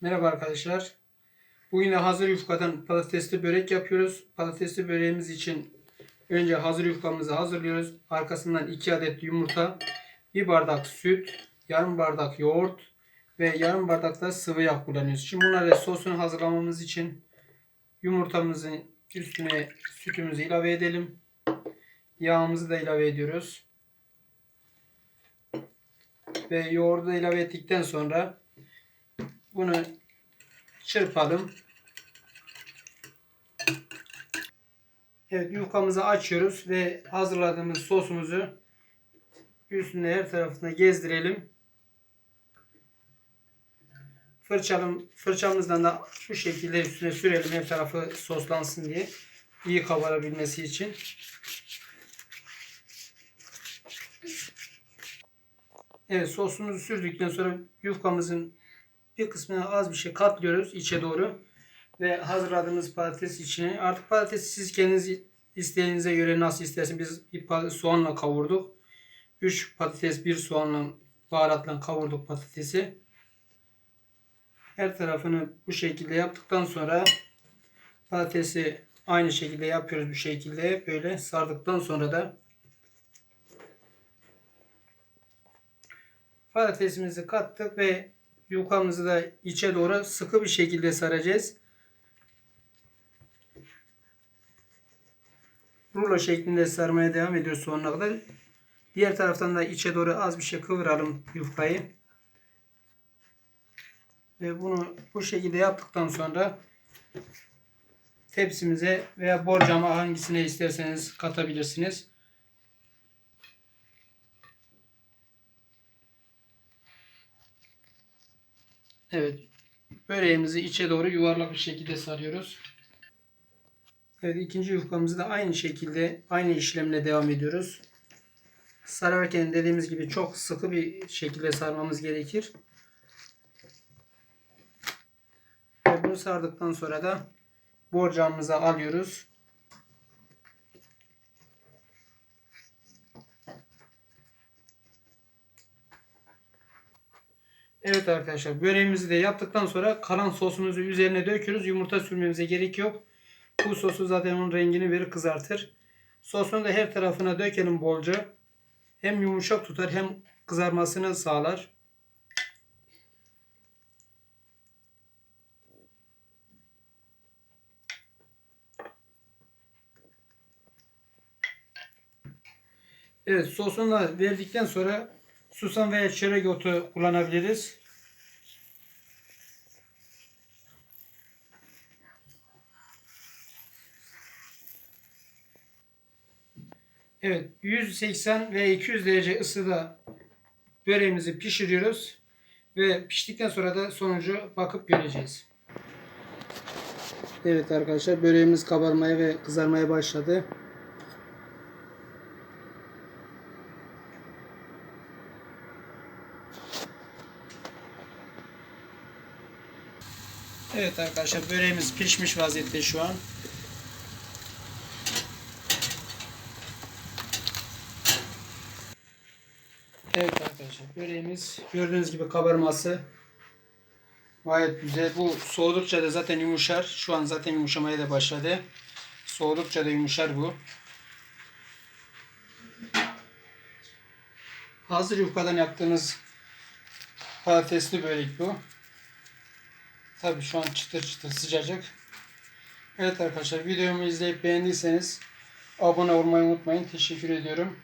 Merhaba arkadaşlar. Bugün de hazır yufkadan patatesli börek yapıyoruz. Patatesli böreğimiz için önce hazır yufkamızı hazırlıyoruz. Arkasından 2 adet yumurta, 1 bardak süt, yarım bardak yoğurt ve yarım bardak da sıvı yağ kullanıyoruz. Şimdi bunları sosunu hazırlamamız için yumurtamızın üstüne sütümüzü ilave edelim. Yağımızı da ilave ediyoruz. Ve yoğurdu ilave ettikten sonra bunu çırpalım. Evet yufkamızı açıyoruz ve hazırladığımız sosumuzu üstüne her tarafına gezdirelim. Fırçalım, fırçamızdan da şu şekilde üstüne sürelim her tarafı soslansın diye. iyi kavarabilmesi için. Evet sosumuzu sürdükten sonra yufkamızın bir kısmına az bir şey katlıyoruz içe doğru. Ve hazırladığımız patates içine. Artık patatesi siz kendiniz isteğinize göre nasıl isterseniz biz bir pa- soğanla kavurduk. 3 patates bir soğanla baharatla kavurduk patatesi. Her tarafını bu şekilde yaptıktan sonra patatesi aynı şekilde yapıyoruz bu şekilde böyle sardıktan sonra da patatesimizi kattık ve yufkamızı da içe doğru sıkı bir şekilde saracağız. Rulo şeklinde sarmaya devam ediyoruz sonuna kadar. Diğer taraftan da içe doğru az bir şey kıvıralım yufkayı. Ve bunu bu şekilde yaptıktan sonra tepsimize veya borcama hangisine isterseniz katabilirsiniz. Evet. Böreğimizi içe doğru yuvarlak bir şekilde sarıyoruz. Evet ikinci yufkamızı da aynı şekilde aynı işlemle devam ediyoruz. Sararken dediğimiz gibi çok sıkı bir şekilde sarmamız gerekir. Ve bunu sardıktan sonra da borcamımıza alıyoruz. Evet arkadaşlar böreğimizi de yaptıktan sonra kalan sosumuzu üzerine döküyoruz. Yumurta sürmemize gerek yok. Bu sosu zaten onun rengini verir kızartır. Sosunu da her tarafına dökelim bolca. Hem yumuşak tutar hem kızarmasını sağlar. Evet sosunu da verdikten sonra susam veya çörek otu kullanabiliriz. Evet 180 ve 200 derece ısıda böreğimizi pişiriyoruz. Ve piştikten sonra da sonucu bakıp göreceğiz. Evet arkadaşlar böreğimiz kabarmaya ve kızarmaya başladı. Evet arkadaşlar böreğimiz pişmiş vaziyette şu an. Evet arkadaşlar böreğimiz gördüğünüz gibi kabarması gayet güzel. Bu soğudukça da zaten yumuşar. Şu an zaten yumuşamaya da başladı. Soğudukça da yumuşar bu. Hazır yufkadan yaptığımız patatesli börek bu. Tabi şu an çıtır çıtır sıcacık. Evet arkadaşlar videomu izleyip beğendiyseniz abone olmayı unutmayın. Teşekkür ediyorum.